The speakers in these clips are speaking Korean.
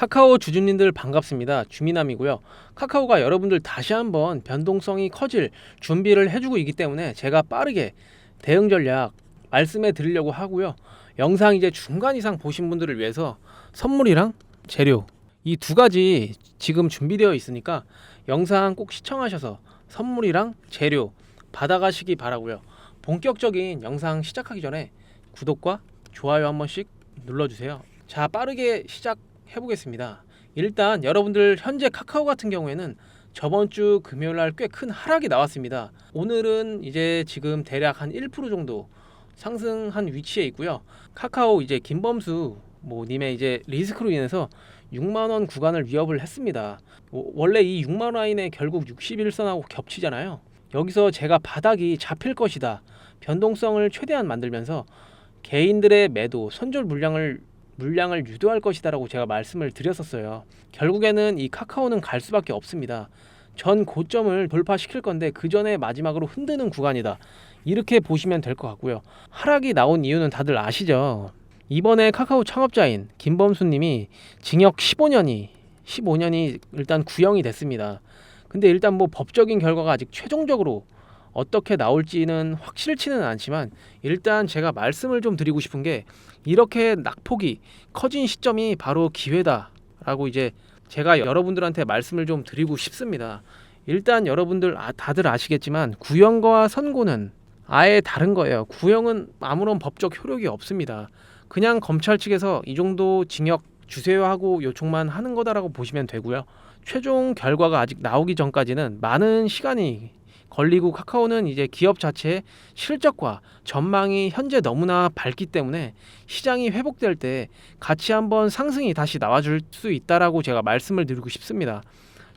카카오 주주님들 반갑습니다. 주민남이고요. 카카오가 여러분들 다시 한번 변동성이 커질 준비를 해주고 있기 때문에 제가 빠르게 대응 전략 말씀해 드리려고 하고요. 영상 이제 중간 이상 보신 분들을 위해서 선물이랑 재료 이 두 가지 지금 준비되어 있으니까 영상 꼭 시청하셔서 선물이랑 재료 받아가시기 바라고요. 본격적인 영상 시작하기 전에 구독과 좋아요 한 번씩 눌러주세요. 자 빠르게 시작 해 보겠습니다. 일단 여러분들 현재 카카오 같은 경우에는 저번 주 금요일 날 꽤 큰 하락이 나왔습니다. 오늘은 이제 지금 대략 한 1% 정도 상승한 위치에 있고요. 카카오 이제 김범수 뭐 님의 이제 리스크로 인해서 6만 원 구간을 위협을 했습니다. 오- 원래 이 6만 원 라인에 결국 61선하고 겹치잖아요. 여기서 제가 바닥이 잡힐 것이다. 변동성을 최대한 만들면서 개인들의 매도, 선절 물량을 물량을 유도할 것이다라고 제가 말씀을 드렸었어요. 결국에는 이 카카오는 갈 수밖에 없습니다. 전 고점을 돌파시킬 건데 그 전에 마지막으로 흔드는 구간이다. 이렇게 보시면 될 것 같고요. 하락이 나온 이유는 다들 아시죠? 이번에 카카오 창업자인 김범수 님이 징역 15년이 15년이 일단 구형이 됐습니다. 근데 일단 뭐 법적인 결과가 아직 최종적으로 어떻게 나올지는 확실치는 않지만 일단 제가 말씀을 좀 드리고 싶은 게 이렇게 낙폭이 커진 시점이 바로 기회다라고 이제 제가 여러분들한테 말씀을 좀 드리고 싶습니다. 일단 여러분들 아, 다들 아시겠지만 구형과 선고는 아예 다른 거예요. 구형은 아무런 법적 효력이 없습니다. 그냥 검찰 측에서 이 정도 징역 주세요 하고 요청만 하는 거다라고 보시면 되고요. 최종 결과가 아직 나오기 전까지는 많은 시간이 걸리고 카카오는 이제 기업 자체의 실적과 전망이 현재 너무나 밝기 때문에 시장이 회복될 때 같이 한번 상승이 다시 나와줄 수 있다라고 제가 말씀을 드리고 싶습니다.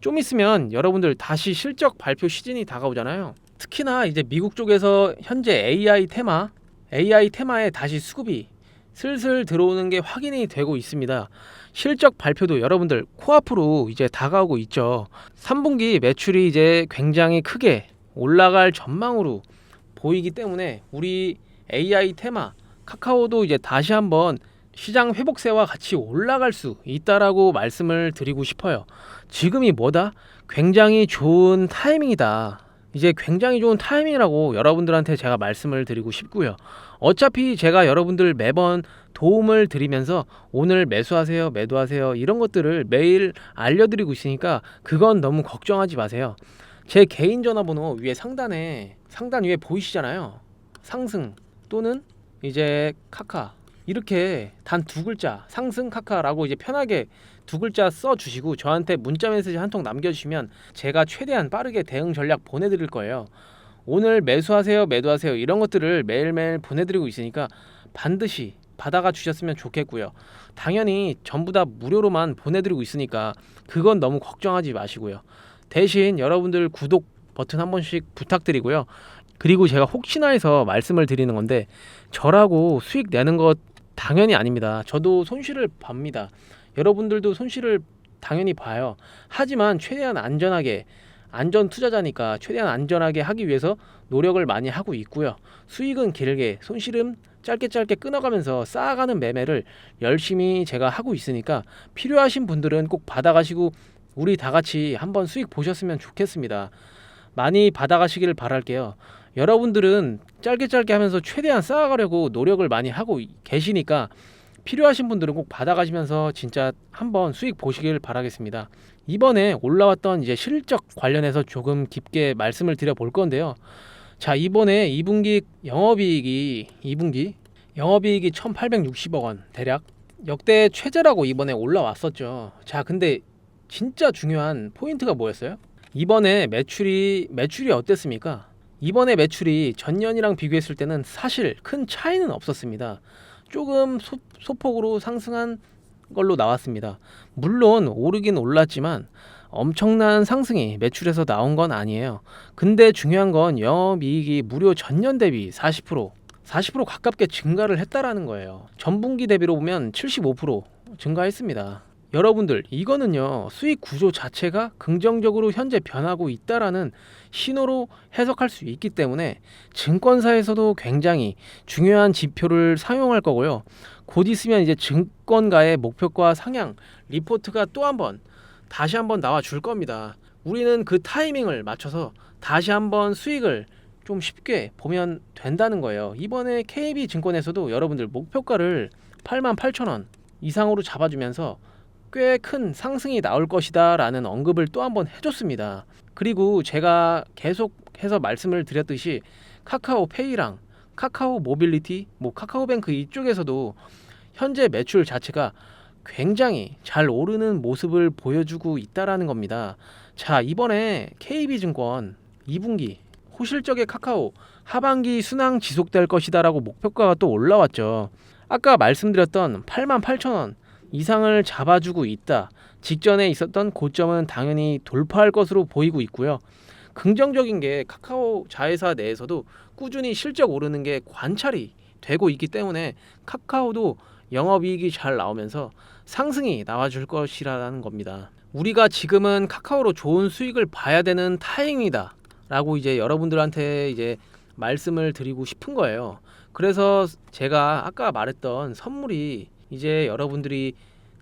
좀 있으면 여러분들 다시 실적 발표 시즌이 다가오잖아요. 특히나 이제 미국 쪽에서 현재 AI 테마, AI 테마에 다시 수급이 슬슬 들어오는 게 확인이 되고 있습니다. 실적 발표도 여러분들 코앞으로 이제 다가오고 있죠. 3분기 매출이 이제 굉장히 크게 올라갈 전망으로 보이기 때문에 우리 AI 테마 카카오도 이제 다시 한번 시장 회복세와 같이 올라갈 수 있다라고 말씀을 드리고 싶어요. 지금이 뭐다? 굉장히 좋은 타이밍이다. 이제 굉장히 좋은 타이밍이라고 여러분들한테 제가 말씀을 드리고 싶고요. 어차피 제가 여러분들 매번 도움을 드리면서 오늘 매수하세요, 매도하세요 이런 것들을 매일 알려드리고 있으니까 그건 너무 걱정하지 마세요. 제 개인 전화번호 위에 상단에 상단 위에 보이시잖아요. 상승 또는 이제 카카 이렇게 단 두 글자 상승 카카라고 이제 편하게 두 글자 써 주시고 저한테 문자 메시지 한 통 남겨 주시면 제가 최대한 빠르게 대응 전략 보내 드릴 거예요. 오늘 매수하세요, 매도하세요 이런 것들을 매일매일 보내 드리고 있으니까 반드시 받아가 주셨으면 좋겠고요. 당연히 전부 다 무료로만 보내 드리고 있으니까 그건 너무 걱정하지 마시고요. 대신 여러분들 구독 버튼 한 번씩 부탁드리고요. 그리고 제가 혹시나 해서 말씀을 드리는 건데 저라고 수익 내는 것 당연히 아닙니다. 저도 손실을 봅니다. 여러분들도 손실을 당연히 봐요. 하지만 최대한 안전하게 안전 투자자니까 최대한 안전하게 하기 위해서 노력을 많이 하고 있고요. 수익은 길게, 손실은 짧게 짧게 끊어가면서 쌓아가는 매매를 열심히 제가 하고 있으니까 필요하신 분들은 꼭 받아가시고 우리 다 같이 한번 수익 보셨으면 좋겠습니다. 많이 받아가시길 바랄게요. 여러분들은 짧게 짧게 하면서 최대한 쌓아가려고 노력을 많이 하고 이- 계시니까 필요하신 분들은 꼭 받아가시면서 진짜 한번 수익 보시길 바라겠습니다. 이번에 올라왔던 이제 실적 관련해서 조금 깊게 말씀을 드려 볼 건데요. 자, 이번에 2분기 영업이익이 2분기 영업이익이 1,860억 원 대략 역대 최저라고 이번에 올라왔었죠. 자, 근데 진짜 중요한 포인트가 뭐였어요? 이번에 매출이 매출이 어땠습니까? 이번에 매출이 전년이랑 비교했을 때는 사실 큰 차이는 없었습니다. 조금 소, 소폭으로 상승한 걸로 나왔습니다. 물론 오르긴 올랐지만 엄청난 상승이 매출에서 나온 건 아니에요. 근데 중요한 건 영업이익이 무려 전년 대비 40% 40% 가깝게 증가를 했다라는 거예요. 전분기 대비로 보면 75% 증가했습니다. 여러분들 이거는요 수익 구조 자체가 긍정적으로 현재 변하고 있다라는 신호로 해석할 수 있기 때문에 증권사에서도 굉장히 중요한 지표를 사용할 거고요. 곧 있으면 이제 증권가의 목표가 상향 리포트가 또 한번 다시 한번 나와 줄 겁니다. 우리는 그 타이밍을 맞춰서 다시 한번 수익을 좀 쉽게 보면 된다는 거예요. 이번에 KB 증권에서도 여러분들 목표가를 8만 8천 원 이상으로 잡아주면서 꽤 큰 상승이 나올 것이다 라는 언급을 또 한번 해줬습니다. 그리고 제가 계속해서 말씀을 드렸듯이 카카오 페이랑 카카오 모빌리티, 뭐 카카오뱅크 이쪽에서도 현재 매출 자체가 굉장히 잘 오르는 모습을 보여주고 있다라는 겁니다. 자, 이번에 KB증권 2분기 호실적의 카카오 하반기 순항 지속될 것이다라고 목표가가 또 올라왔죠. 아까 말씀드렸던 8만 8천 원 이상을 잡아주고 있다. 직전에 있었던 고점은 당연히 돌파할 것으로 보이고 있고요. 긍정적인 게 카카오 자회사 내에서도 꾸준히 실적 오르는 게 관찰이 되고 있기 때문에 카카오도 영업이익이 잘 나오면서 상승이 나와줄 것이라는 겁니다. 우리가 지금은 카카오로 좋은 수익을 봐야 되는 타임이다. 라고 이제 여러분들한테 이제 말씀을 드리고 싶은 거예요. 그래서 제가 아까 말했던 선물이 이제 여러분들이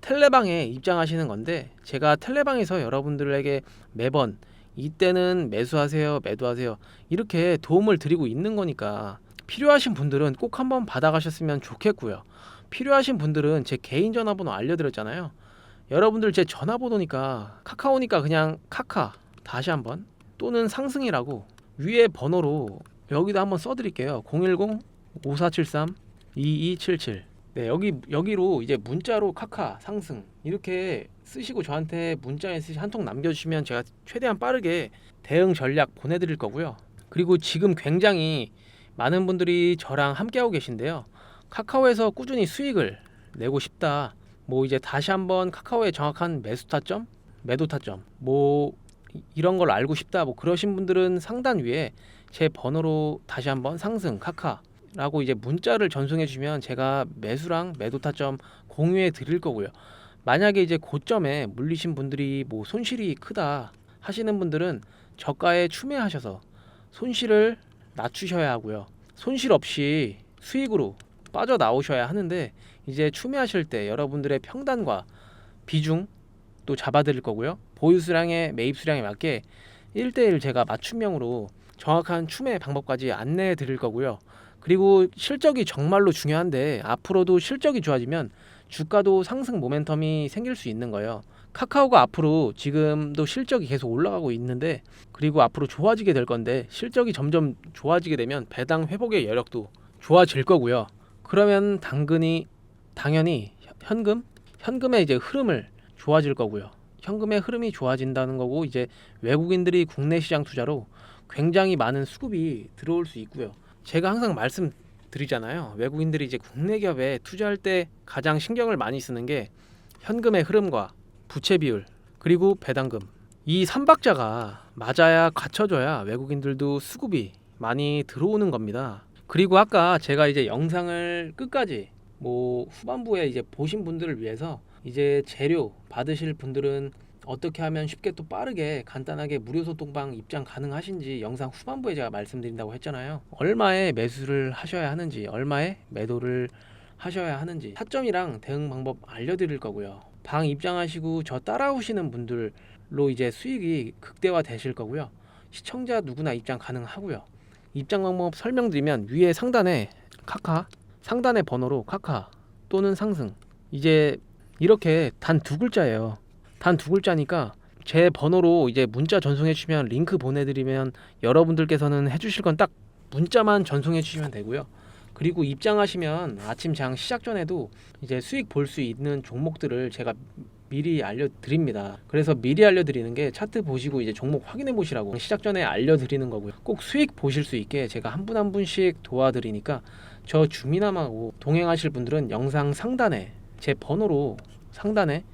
텔레방에 입장하시는 건데 제가 텔레방에서 여러분들에게 매번 이때는 매수하세요, 매도하세요 이렇게 도움을 드리고 있는 거니까 필요하신 분들은 꼭 한번 받아가셨으면 좋겠고요. 필요하신 분들은 제 개인 전화번호 알려드렸잖아요. 여러분들 제 전화번호니까 카카오니까 그냥 카카 다시 한번 또는 상승이라고 위에 번호로 여기다 한번 써드릴게요. 010 5473 2277. 네 여기 여기로 이제 문자로 카카 상승 이렇게 쓰시고 저한테 문자 메시지 한통 남겨주시면 제가 최대한 빠르게 대응 전략 보내드릴 거고요. 그리고 지금 굉장히 많은 분들이 저랑 함께하고 계신데요. 카카오에서 꾸준히 수익을 내고 싶다. 뭐 이제 다시 한번 카카오의 정확한 매수 타점, 매도 타점, 뭐 이- 이런 걸 알고 싶다. 뭐 그러신 분들은 상단 위에 제 번호로 다시 한번 상승 카카 라고 이제 문자를 전송해 주시면 제가 매수랑 매도 타점 공유해 드릴 거고요. 만약에 이제 고점에 물리신 분들이 뭐 손실이 크다 하시는 분들은 저가에 추매하셔서 손실을 낮추셔야 하고요. 손실 없이 수익으로 빠져 나오셔야 하는데 이제 추매하실 때 여러분들의 평단과 비중 또 잡아드릴 거고요. 보유 수량에 매입 수량에 맞게 1대1 제가 맞춤형으로 정확한 추매 방법까지 안내해 드릴 거고요. 그리고 실적이 정말로 중요한데 앞으로도 실적이 좋아지면 주가도 상승 모멘텀이 생길 수 있는 거예요. 카카오가 앞으로 지금도 실적이 계속 올라가고 있는데 그리고 앞으로 좋아지게 될 건데 실적이 점점 좋아지게 되면 배당 회복의 여력도 좋아질 거고요. 그러면 당근이 당연히 현- 현금 현금의 이제 흐름을 좋아질 거고요. 현금의 흐름이 좋아진다는 거고 이제 외국인들이 국내 시장 투자로 굉장히 많은 수급이 들어올 수 있고요. 제가 항상 말씀드리잖아요. 외국인들이 이제 국내 기업에 투자할 때 가장 신경을 많이 쓰는 게 현금의 흐름과 부채 비율 그리고 배당금 이 삼박자가 맞아야 갖춰져야 외국인들도 수급이 많이 들어오는 겁니다. 그리고 아까 제가 이제 영상을 끝까지 뭐 후반부에 이제 보신 분들을 위해서 이제 재료 받으실 분들은 어떻게 하면 쉽게 또 빠르게 간단하게 무료 소통방 입장 가능하신지 영상 후반부에 제가 말씀드린다고 했잖아요. 얼마에 매수를 하셔야 하는지, 얼마에 매도를 하셔야 하는지, 타점이랑 대응 방법 알려드릴 거고요. 방 입장하시고 저 따라오시는 분들로 이제 수익이 극대화 되실 거고요. 시청자 누구나 입장 가능하고요. 입장 방법 설명드리면 위에 상단에 카카, 상단의 번호로 카카 또는 상승. 이제 이렇게 단 두 글자예요. 단 두 글자니까 제 번호로 이제 문자 전송해 주시면 링크 보내드리면 여러분들께서는 해주실 건 딱 문자만 전송해 주시면 되고요. 그리고 입장하시면 아침 장 시작 전에도 이제 수익 볼 수 있는 종목들을 제가 미리 알려드립니다. 그래서 미리 알려드리는 게 차트 보시고 이제 종목 확인해 보시라고 시작 전에 알려드리는 거고요. 꼭 수익 보실 수 있게 제가 한 분 한 분씩 도와드리니까 저 주민함하고 동행하실 분들은 영상 상단에 제 번호로 상단에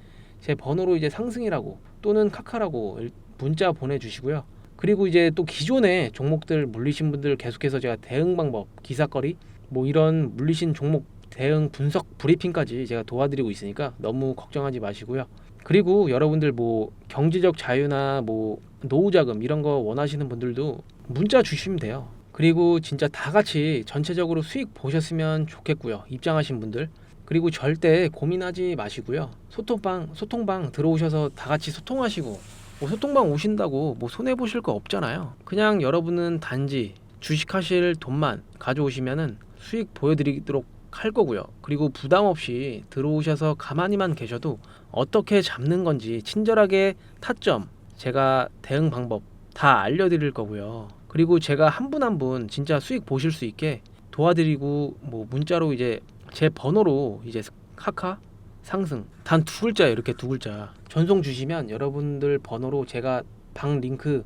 제 번호로 이제 상승이라고 또는 카카라고 일- 문자 보내주시고요. 그리고 이제 또 기존에 종목들 물리신 분들 계속해서 제가 대응 방법, 기사거리 뭐 이런 물리신 종목 대응 분석 브리핑까지 제가 도와드리고 있으니까 너무 걱정하지 마시고요. 그리고 여러분들 뭐 경제적 자유나 뭐 노후 자금 이런 거 원하시는 분들도 문자 주시면 돼요. 그리고 진짜 다 같이 전체적으로 수익 보셨으면 좋겠고요. 입장하신 분들. 그리고 절대 고민하지 마시고요. 소통방 소통방 들어오셔서 다 같이 소통하시고 뭐 소통방 오신다고 뭐 손해 보실 거 없잖아요. 그냥 여러분은 단지 주식하실 돈만 가져오시면은 수익 보여드리도록 할 거고요. 그리고 부담 없이 들어오셔서 가만히만 계셔도 어떻게 잡는 건지 친절하게 타점 제가 대응 방법 다 알려드릴 거고요. 그리고 제가 한 분 한분 진짜 수익 보실 수 있게 도와드리고 뭐 문자로 이제 제 번호로 이제 카카 상승 단 두 글자 이렇게 두 글자 전송 주시면 여러분들 번호로 제가 방 링크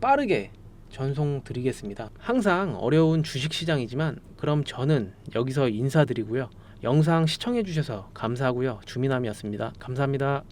빠르게 전송 드리겠습니다. 항상 어려운 주식 시장이지만 그럼 저는 여기서 인사드리고요. 영상 시청해 주셔서 감사하고요. 주민함이었습니다. 감사합니다.